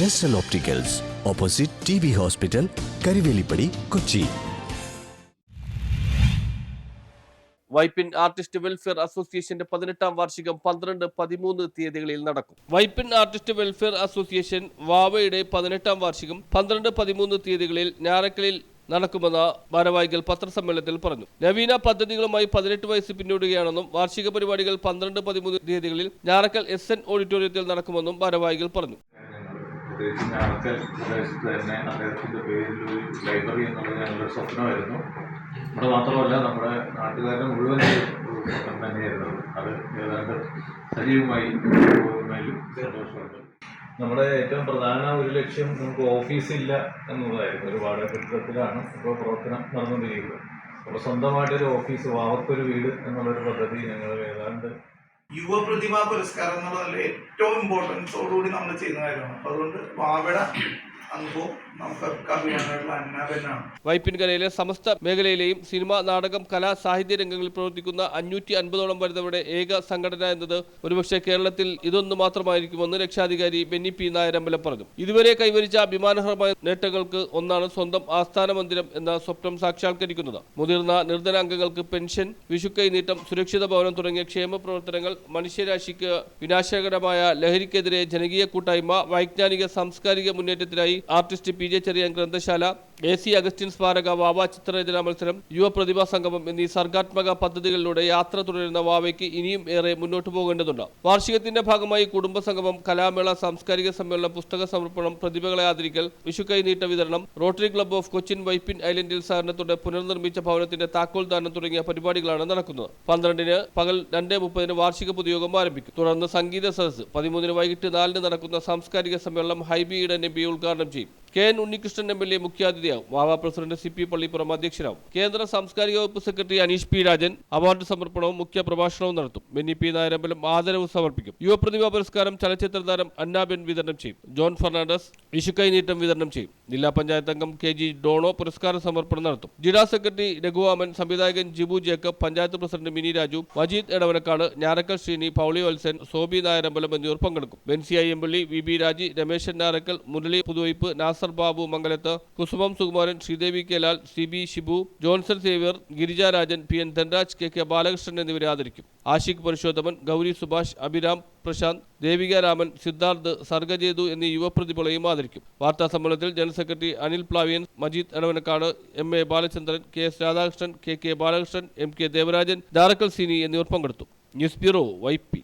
ജസ്റ്റൽ opticals opposite T B hospital Karivelippady Kochi Vypin artist welfare അസോസിയേഷന്റെ പതിനെട്ടാം വാർഷികം പന്ത്രണ്ട് പതിമൂന്ന് തീയതികളിൽ നടക്കും. വൈപ്പിൻ ആർട്ടിസ്റ്റ് വെൽഫെയർ അസോസിയേഷൻ വാവയുടെ പതിനെട്ടാം വാർഷികം പന്ത്രണ്ട് പതിമൂന്ന് തീയതികളിൽ ഞാറക്കലിൽ നടക്കുമെന്ന് ഭാരവാഹികൾ പത്രസമ്മേളനത്തിൽ പറഞ്ഞു. നവീന പദ്ധതികളുമായി പതിനെട്ട് വയസ്സ് പിന്നിടുകയാണെന്നും വാർഷിക പരിപാടികൾ പന്ത്രണ്ട് പതിമൂന്ന് തീയതികളിൽ ഞാറക്കൽ എസ് ഓഡിറ്റോറിയത്തിൽ നടക്കുമെന്നും ഭാരവാഹികൾ പറഞ്ഞു. പ്രത്യേകിച്ച് ഞാറക്കൽ പ്രദേശത്ത് തന്നെ അദ്ദേഹത്തിന്റെ പേരിൽ ഒരു ലൈബ്രറി എന്നുള്ളത് ഞങ്ങളുടെ സ്വപ്നമായിരുന്നു. നമ്മുടെ മാത്രമല്ല നമ്മുടെ നാട്ടുകാരുടെ മുഴുവൻ സ്വപ്നം തന്നെയായിരുന്നു അത്. ഏതാണ്ട് സജീവമായി പോകുന്നതിലും സന്തോഷമുണ്ട്. നമ്മുടെ ഏറ്റവും പ്രധാന ഒരു ലക്ഷ്യം നമുക്ക് ഓഫീസില്ല എന്നുള്ളതായിരുന്നു. ഒരു വാടക കെട്ടിടത്തിലാണ് ഇപ്പോൾ പ്രവർത്തനം നടന്നുകൊണ്ടിരിക്കുന്നത്. അപ്പോൾ സ്വന്തമായിട്ടൊരു ഓഫീസ് വാവക്കൊരു വീട് എന്നുള്ളൊരു പദ്ധതി ഞങ്ങൾ ഏതാണ്ട് യുവ പ്രതിഭാ പുരസ്കാരം എന്നുള്ളതിൽ ഏറ്റവും ഇമ്പോർട്ടൻസോടുകൂടി നമ്മൾ ചെയ്യുന്ന കാര്യമാണ്. അപ്പൊ അതുകൊണ്ട് വാവയുടെ വൈപ്പിൻകരയിലെ സമസ്ത മേഖലയിലെയും സിനിമ നാടകം കലാ സാഹിത്യ രംഗങ്ങളിൽ പ്രവർത്തിക്കുന്ന അഞ്ഞൂറ്റി അൻപതോളം വരുന്നവരുടെ ഏക സംഘടന എന്നത് ഒരുപക്ഷെ കേരളത്തിൽ ഇതൊന്നു മാത്രമായിരിക്കുമെന്ന് രക്ഷാധികാരി ബെന്നി പി നായരമ്പലം പറഞ്ഞു. ഇതുവരെ കൈവരിച്ച അഭിമാനഹരമായ നേട്ടങ്ങൾക്ക് ഒന്നാണ് സ്വന്തം ആസ്ഥാന മന്ദിരം എന്ന സ്വപ്നം സാക്ഷാത്കരിക്കുന്നത്. മുതിർന്ന നിർധന അംഗങ്ങൾക്ക് പെൻഷൻ വിഷുക്കൈ നീട്ടം സുരക്ഷിത ഭവനം തുടങ്ങിയ ക്ഷേമ പ്രവർത്തനങ്ങൾ മനുഷ്യരാശിക്ക് വിനാശകരമായ ലഹരിക്കെതിരെ ജനകീയ കൂട്ടായ്മ വൈജ്ഞാനിക സാംസ്കാരിക മുന്നേറ്റത്തിനായി ആർട്ടിസ്റ്റ് പി ജെ ചെറിയാൻ ഗ്രന്ഥശാല എ സി അഗസ്റ്റിൻ സ്മാരക വാവ ചിത്രരചന മത്സരം യുവപ്രതിഭാ സംഗമം എന്നീ സർഗാത്മക പദ്ധതികളിലൂടെ യാത്ര തുടരുന്ന വാവയ്ക്ക് ഇനിയും ഏറെ മുന്നോട്ടു പോകേണ്ടതുണ്ട്. വാർഷികത്തിന്റെ ഭാഗമായി കുടുംബ സംഗമം കലാമേള സാംസ്കാരിക സമ്മേളനം പുസ്തക സമർപ്പണം പ്രതിഭകളെ ആദരിക്കൽ വിഷുക്കൈ നീട്ട വിതരണം rotary club of Cochin Vypin ഐലൻഡിൽ സഹകരണത്തോടെ പുനർനിർമ്മിച്ച ഭവനത്തിന്റെ താക്കോൽ ദാനം തുടങ്ങിയ പരിപാടികളാണ് നടക്കുന്നത്. പന്ത്രണ്ടിന് പകൽ രണ്ട് മുപ്പതിന് വാർഷിക പൊതുയോഗം ആരംഭിക്കും. തുടർന്ന് സംഗീത സദസ്സ് പതിമൂന്നിന് വൈകിട്ട് നാലിന് നടക്കുന്ന സാംസ്കാരിക സമ്മേളനം ഹൈബി ഈഡൻ ഉദ്ഘാടനം ചെയ്യും. K N Unnikrishnan M L A മുഖ്യാതിഥിയാവും. വാവ പ്രസിഡന്റ് സി പി പള്ളിപ്പുറം അധ്യക്ഷനാവും. കേന്ദ്ര സാംസ്കാരിക വകുപ്പ് secretary Aneesh P Rajan award സമർപ്പണവും മുഖ്യ പ്രഭാഷണവും നടത്തും. ബെന്നി പി നായരമ്പലം ആദരവ് സമർപ്പിക്കും. യുവ പ്രതിഭാ പുരസ്കാരം ചലച്ചിത്ര താരം അന്നാബെൻ വിതരണം ചെയ്യും. ജോൺ ഫെർണാണ്ടസ് വിഷുക്കൈ നീട്ടം വിതരണം ചെയ്യും. ജില്ലാ പഞ്ചായത്ത് അംഗം കെ ജി ഡോണോ പുരസ്കാര സമർപ്പണം നടത്തും. ജില്ലാ സെക്രട്ടറി രഘുവാമൻ സംവിധായകൻ ജിബു ജേക്കബ് പഞ്ചായത്ത് പ്രസിഡന്റ് മിനി രാജു മജീദ് എടവനക്കാട് ഞാറക്കൽ ശ്രീനി പൗളി വത്സൻ സോബി നായരമ്പലം എന്നിവർ പങ്കെടുക്കും. Benzy Ayyampilly V B Raji Rameshan Narakkal Murali Puthuvype Nasar Babu Mangalath Kusumam Sukumaran Sreedevi K Lal C B Shibu Johnson Xavier Girijarajan P N Dhanaraj K K Balakrishnan എന്നിവരെ ആദരിക്കും. ആഷിഖ് പരിശോധമൻ ഗൗരി സുഭാഷ് അഭിരാം പ്രശാന്ത് ദേവിക രാമൻ സിദ്ധാർത്ഥ് സർഗജേതു എന്നീ യുവപ്രതിഭകളെയും ആദരിക്കും. വാർത്താ സമ്മേളനത്തിൽ general secretary Anil Plavian Majeed Edavanakkad M A Balachandran K S Radhakrishnan K K Balakrishnan M K Devarajan Darakkal Seeni എന്നിവർ പങ്കെടുത്തു. News bureau വൈപ്പി